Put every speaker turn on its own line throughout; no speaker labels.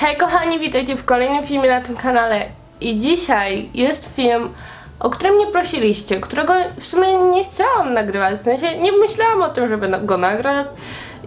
Hej kochani, witajcie w kolejnym filmie na tym kanale. I dzisiaj jest film, o którym mnie prosiliście, którego w sumie nie chciałam nagrywać, w sensie nie myślałam o tym, żeby go nagrać.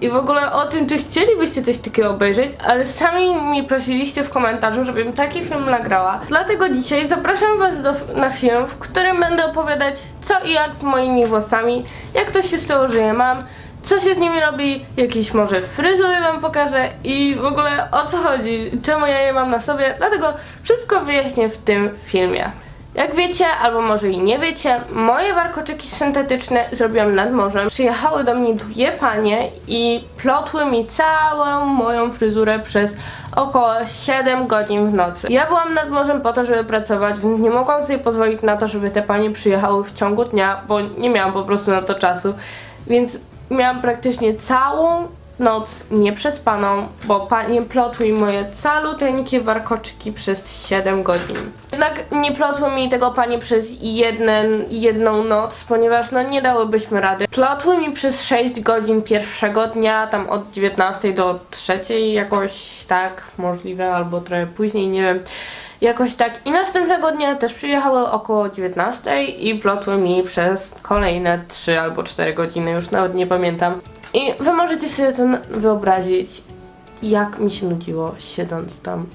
I w ogóle o tym, czy chcielibyście coś takiego obejrzeć, ale sami mi prosiliście w komentarzu, żebym taki film nagrała. Dlatego dzisiaj zapraszam was do, na film, w którym będę opowiadać co i jak z moimi włosami, jak to się stało, że je mam, co się z nimi robi, jakieś może fryzury wam pokażę i w ogóle o co chodzi, czemu ja je mam na sobie, dlatego wszystko wyjaśnię w tym filmie. Jak wiecie, albo może i nie wiecie, moje warkoczyki syntetyczne zrobiłam nad morzem. Przyjechały do mnie dwie panie i plotły mi całą moją fryzurę przez około 7 godzin w nocy. Ja byłam nad morzem po to, żeby pracować, więc nie mogłam sobie pozwolić na to, żeby te panie przyjechały w ciągu dnia, bo nie miałam po prostu na to czasu. Więc miałam praktycznie całą noc nieprzespaną, bo panie plotły moje caluteńkie warkoczyki przez 7 godzin. Jednak nie plotły mi tego panie przez jeden, jedną noc, ponieważ no nie dałybyśmy rady. Plotły mi przez 6 godzin pierwszego dnia, tam od 19 do 3 jakoś tak możliwe, albo trochę później, nie wiem. Jakoś tak. I następnego dnia też przyjechały około 19 i plotły mi przez kolejne 3 albo 4 godziny, już nawet nie pamiętam. I wy możecie sobie to wyobrazić, jak mi się nudziło siedząc tam.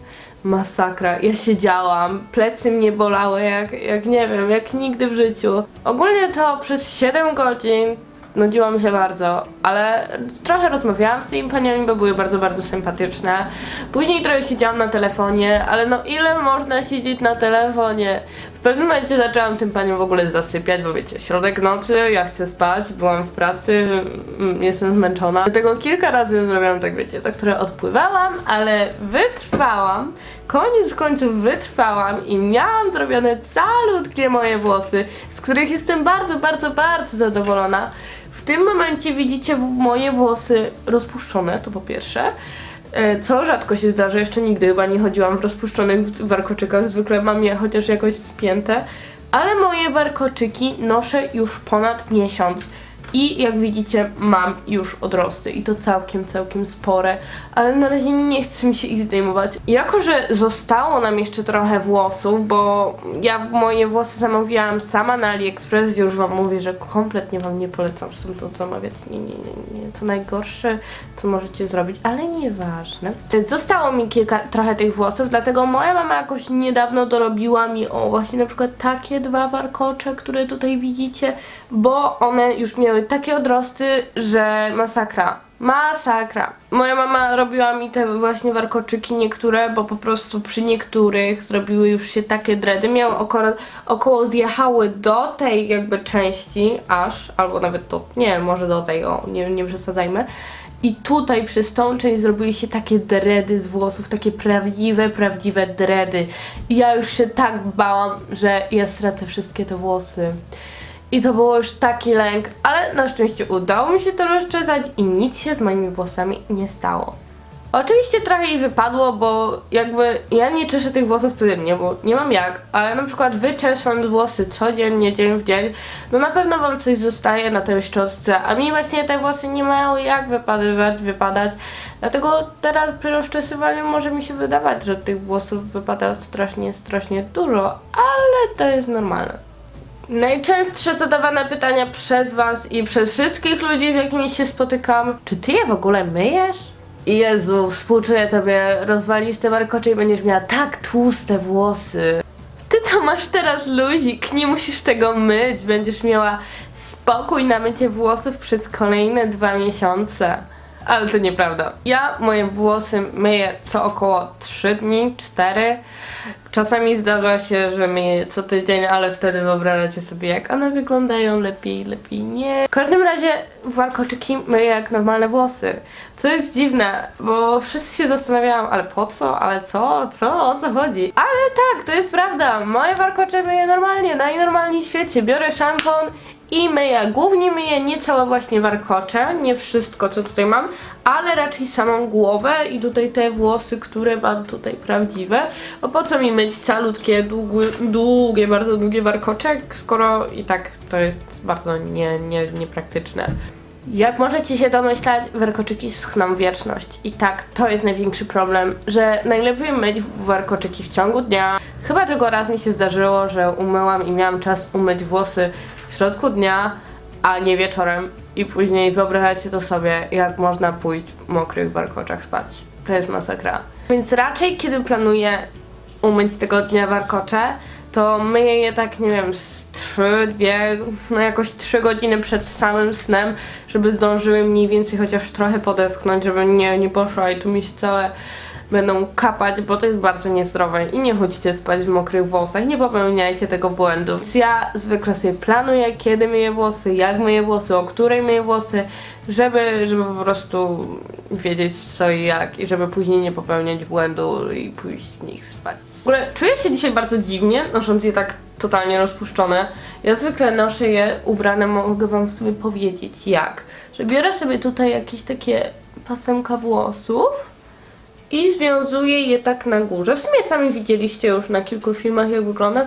Masakra. Ja siedziałam, plecy mnie bolały jak, jak nie wiem, jak nigdy w życiu. Ogólnie to przez 7 godzin nudziło mi się bardzo, ale trochę rozmawiałam z tymi paniami, bo były bardzo, bardzo sympatyczne. Później trochę siedziałam na telefonie, ale no ile można siedzieć na telefonie? W pewnym momencie zaczęłam tym paniom w ogóle zasypiać, bo wiecie, środek nocy, ja chcę spać, byłam w pracy, mm, jestem zmęczona. Dlatego kilka razy zrobiłam tak, wiecie, tak trochę odpływałam, ale wytrwałam. Koniec końców wytrwałam i miałam zrobione calutkie moje włosy, z których jestem bardzo, bardzo, bardzo zadowolona. W tym momencie widzicie moje włosy rozpuszczone, to po pierwsze. E, Co rzadko się zdarza, jeszcze nigdy chyba nie chodziłam w rozpuszczonych warkoczykach, zwykle mam je chociaż jakoś spięte. Ale moje warkoczyki noszę już ponad miesiąc. I jak widzicie, mam już odrosty i to całkiem, całkiem spore, ale na razie nie chce mi się ich zdejmować. Jako, że zostało nam jeszcze trochę włosów, bo ja moje włosy zamawiałam sama na AliExpress, już wam mówię, że kompletnie wam nie polecam to zamawiać. Nie, nie, nie, nie, to najgorsze, co możecie zrobić, ale nieważne. Zostało mi kilka, trochę tych włosów, dlatego moja mama jakoś niedawno dorobiła mi, o właśnie na przykład takie dwa warkocze, które tutaj widzicie, bo one już miały takie odrosty, że masakra. Masakra. Moja mama robiła mi te właśnie warkoczyki niektóre, bo po prostu przy niektórych zrobiły już się takie dredy. Miały około, około zjechały do tej jakby części aż, albo nawet do, nie, może do tej, o, nie, nie przesadzajmy. I tutaj przez tą część zrobiły się takie dredy z włosów, takie prawdziwe, prawdziwe dredy. I ja już się tak bałam, że ja stracę wszystkie te włosy. I to było już taki lęk, ale na szczęście udało mi się to rozczesać i nic się z moimi włosami nie stało. Oczywiście trochę jej wypadło, bo jakby ja nie czeszę tych włosów codziennie, bo nie mam jak, ale na przykład wy czesząc włosy codziennie, dzień w dzień, no na pewno wam coś zostaje na tej szczotce, a mi właśnie te włosy nie mają jak wypadywać, wypadać, dlatego teraz przy rozczesywaniu może mi się wydawać, że tych włosów wypada strasznie, strasznie dużo, ale to jest normalne. Najczęstsze zadawane pytania przez Was i przez wszystkich ludzi, z jakimi się spotykam. Czy Ty je w ogóle myjesz? Jezu, współczuję Tobie, rozwalisz te warkocze i będziesz miała tak tłuste włosy. Ty to masz teraz luzik, nie musisz tego myć, będziesz miała spokój na mycie włosów przez kolejne dwa miesiące. Ale to nieprawda. Ja moje włosy myję co około 3 dni, 4. Czasami zdarza się, że myję co tydzień, ale wtedy wyobrażacie sobie jak one wyglądają lepiej, lepiej nie. W każdym razie warkoczyki myję jak normalne włosy. Co jest dziwne, bo wszyscy się zastanawiają, ale po co, ale co, co, o co chodzi? Ale tak, to jest prawda. Moje warkocze myję normalnie, najnormalniej w świecie. Biorę szampon i myję. Głównie myję nie całe właśnie warkocze, nie wszystko co tutaj mam, ale raczej samą głowę i tutaj te włosy, które mam tutaj prawdziwe. Bo po co mi myć calutkie, długie, długie bardzo długie warkocze, skoro i tak to jest bardzo nie, nie, niepraktyczne. Jak możecie się domyślać, warkoczyki schną wieczność. I tak, to jest największy problem, że najlepiej myć warkoczyki w ciągu dnia. Chyba tylko raz mi się zdarzyło, że umyłam i miałam czas umyć włosy środku dnia, a nie wieczorem. I później wyobrażacie to sobie, jak można pójść w mokrych warkoczach spać. To jest masakra. Więc raczej, kiedy planuję umyć tego dnia warkocze, to myję je tak, nie wiem, z 3, 2, no jakoś 3 godziny przed samym snem, żeby zdążyły mniej więcej chociaż trochę podeschnąć, żeby nie, nie poszła i tu mi się całe będą kapać, bo to jest bardzo niezdrowe i nie chodźcie spać w mokrych włosach, nie popełniajcie tego błędu. Więc ja zwykle sobie planuję, kiedy myję włosy, jak myję włosy, o której myję włosy, żeby, żeby po prostu wiedzieć co i jak i żeby później nie popełniać błędu i pójść w nich spać. W ogóle czuję się dzisiaj bardzo dziwnie, nosząc je tak totalnie rozpuszczone. Ja zwykle noszę je ubrane, mogę wam sobie powiedzieć jak. Że biorę sobie tutaj jakieś takie pasemka włosów i związuję je tak na górze. W sumie sami widzieliście już na kilku filmach jak wygląda.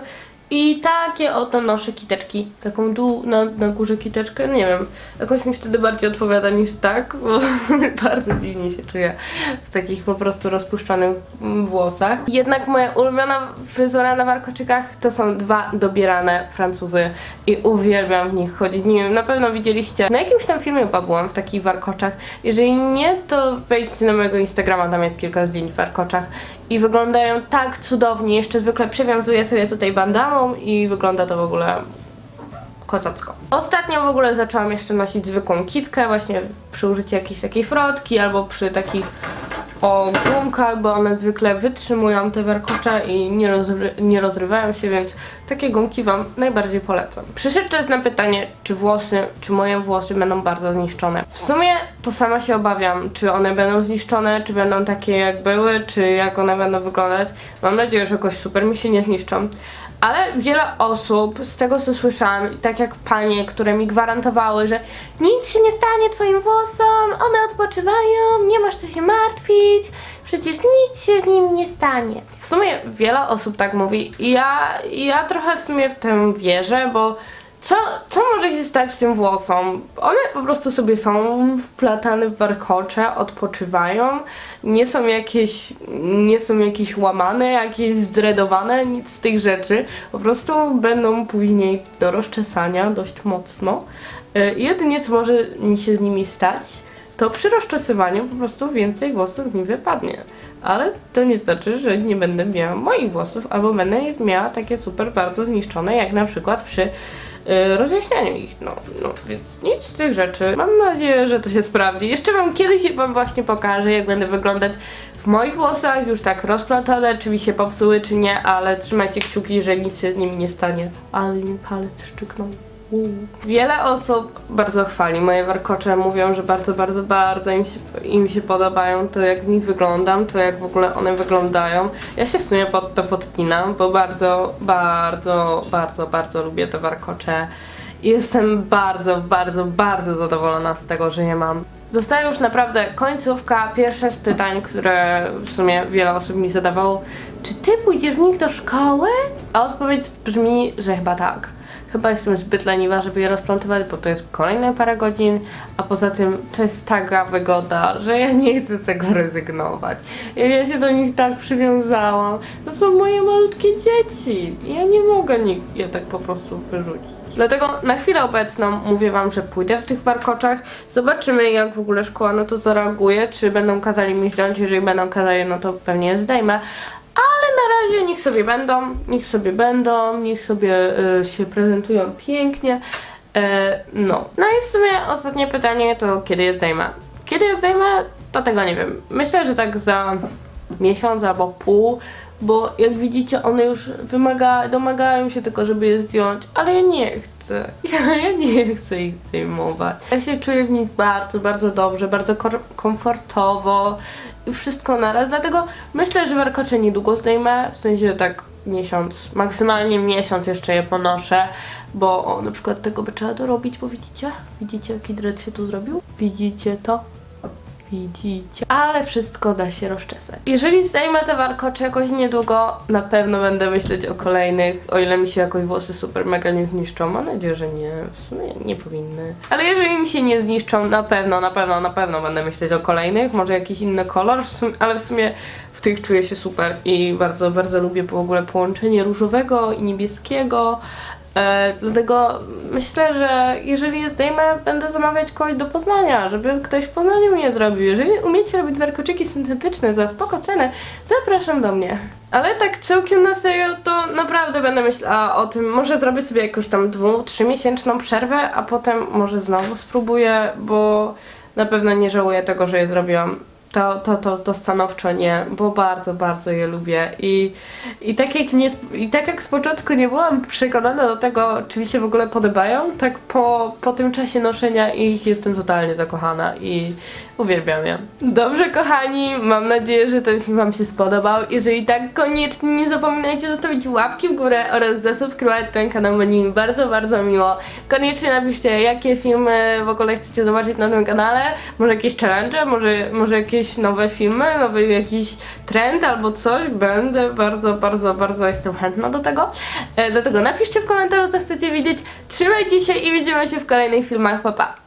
I takie oto noszę kiteczki. Taką dół na, na górze kiteczkę. Nie wiem, jakoś mi wtedy bardziej odpowiada niż tak, bo bardzo dziwnie się czuję w takich po prostu rozpuszczonych mm, włosach. Jednak moja ulubiona fryzura na warkoczykach to są dwa dobierane Francuzy i uwielbiam w nich chodzić. Nie wiem, na pewno widzieliście na jakimś tam filmie chyba byłam w takich warkoczach. Jeżeli nie, to wejdźcie na mojego Instagrama, tam jest kilka zdjęć w warkoczach i wyglądają tak cudownie. Jeszcze zwykle przywiązuję sobie tutaj bandamą i wygląda to w ogóle kozacko. Ostatnio w ogóle zaczęłam jeszcze nosić zwykłą kitkę, właśnie przy użyciu jakiejś takiej frotki albo przy takich o gumkach, bo one zwykle wytrzymują te warkocze i nie, rozry nie rozrywają się, więc takie gumki Wam najbardziej polecam. Przyszedł czas na pytanie, czy włosy, czy moje włosy będą bardzo zniszczone. W sumie to sama się obawiam, czy one będą zniszczone, czy będą takie jak były, czy jak one będą wyglądać. Mam nadzieję, że jakoś super mi się nie zniszczą. Ale wiele osób, z tego co słyszałam, tak jak panie, które mi gwarantowały, że nic się nie stanie twoim włosom, one odpoczywają, nie masz co się martwić, przecież nic się z nimi nie stanie. W sumie wiele osób tak mówi i ja, ja trochę w sumie w tym wierzę, bo co, co może się stać z tym włosom? One po prostu sobie są wplatane w warkocze, odpoczywają, nie są jakieś, nie są jakieś łamane, jakieś zdredowane, nic z tych rzeczy. Po prostu będą później do rozczesania dość mocno. Y, Jedynie co może się z nimi stać, to przy rozczesywaniu po prostu więcej włosów mi wypadnie. Ale to nie znaczy, że nie będę miała moich włosów, albo będę miała takie super bardzo zniszczone, jak na przykład przy rozjaśnianiu ich. No, no, więc nic z tych rzeczy. Mam nadzieję, że to się sprawdzi. Jeszcze wam kiedyś wam właśnie pokażę, jak będę wyglądać w moich włosach, już tak rozplątane, czy mi się popsuły, czy nie, ale trzymajcie kciuki, że nic się z nimi nie stanie. Ale mi palec szczyknął. Wiele osób bardzo chwali moje warkocze, mówią, że bardzo, bardzo, bardzo im się, im się podobają to jak w nich wyglądam, to jak w ogóle one wyglądają. Ja się w sumie pod to podpinam, bo bardzo, bardzo, bardzo, bardzo lubię te warkocze i jestem bardzo, bardzo, bardzo zadowolona z tego, że je mam. Zostaje już naprawdę końcówka, pierwsze z pytań, które w sumie wiele osób mi zadawało. Czy ty pójdziesz w nich do szkoły? A odpowiedź brzmi, że chyba tak. Chyba jestem zbyt leniwa, żeby je rozplątywać, bo to jest kolejne parę godzin, a poza tym to jest taka wygoda, że ja nie chcę z tego rezygnować. Ja, się do nich tak przywiązałam. To są moje malutkie dzieci. Ja nie mogę nich, je tak po prostu wyrzucić. Dlatego na chwilę obecną mówię wam, że pójdę w tych warkoczach. Zobaczymy jak w ogóle szkoła na to zareaguje, czy będą kazali mi zdjąć. Jeżeli będą kazali, no to pewnie zdejmę. Na razie niech sobie będą, niech sobie będą, niech sobie y, się prezentują pięknie. E, no. No i w sumie ostatnie pytanie to kiedy je zdejmę? Kiedy je zdejmę, to tego nie wiem. Myślę, że tak za miesiąc albo pół, bo jak widzicie one już wymaga, domagają się tylko, żeby je zdjąć, ale ja nie chcę. Ja, ja nie chcę ich zdejmować. Ja się czuję w nich bardzo, bardzo dobrze, bardzo komfortowo i wszystko naraz, dlatego myślę, że warkocze niedługo zdejmę, w sensie tak miesiąc, maksymalnie miesiąc jeszcze je ponoszę, bo o, na przykład tego by trzeba dorobić, bo widzicie? Widzicie jaki dread się tu zrobił? Widzicie to? Widzicie. Ale wszystko da się rozczesać. Jeżeli zdejmę te warkocze jakoś niedługo, na pewno będę myśleć o kolejnych, o ile mi się jakoś włosy super mega nie zniszczą. Mam nadzieję, że nie. W sumie nie powinny. Ale jeżeli mi się nie zniszczą, na pewno, na pewno, na pewno będę myśleć o kolejnych. Może jakiś inny kolor, w sumie, ale w sumie w tych czuję się super i bardzo, bardzo lubię w ogóle połączenie różowego i niebieskiego. E, dlatego myślę, że jeżeli je zdejmę, będę zamawiać kogoś do Poznania, żeby ktoś w Poznaniu mi je zrobił. Jeżeli umiecie robić warkoczyki syntetyczne za spoko cenę, zapraszam do mnie. Ale tak całkiem na serio, to naprawdę będę myślała o tym, może zrobię sobie jakąś tam dwu, trzymiesięczną przerwę, a potem może znowu spróbuję, bo na pewno nie żałuję tego, że je zrobiłam. To, to, to, to stanowczo nie, bo bardzo, bardzo je lubię i, i, tak jak nie, i tak jak z początku nie byłam przekonana do tego, czy mi się w ogóle podobają, tak po, po tym czasie noszenia ich jestem totalnie zakochana i uwielbiam je. Dobrze kochani, mam nadzieję, że ten film wam się spodobał. Jeżeli tak, koniecznie nie zapominajcie zostawić łapki w górę oraz zasubskrybować ten kanał, będzie mi bardzo, bardzo miło. Koniecznie napiszcie, jakie filmy w ogóle chcecie zobaczyć na tym kanale, może jakieś challenge, może, może jakieś nowe filmy, nowy jakiś trend albo coś. Będę bardzo, bardzo, bardzo jestem chętna do tego. E, dlatego napiszcie w komentarzu, co chcecie widzieć. Trzymajcie się i widzimy się w kolejnych filmach. Pa, pa!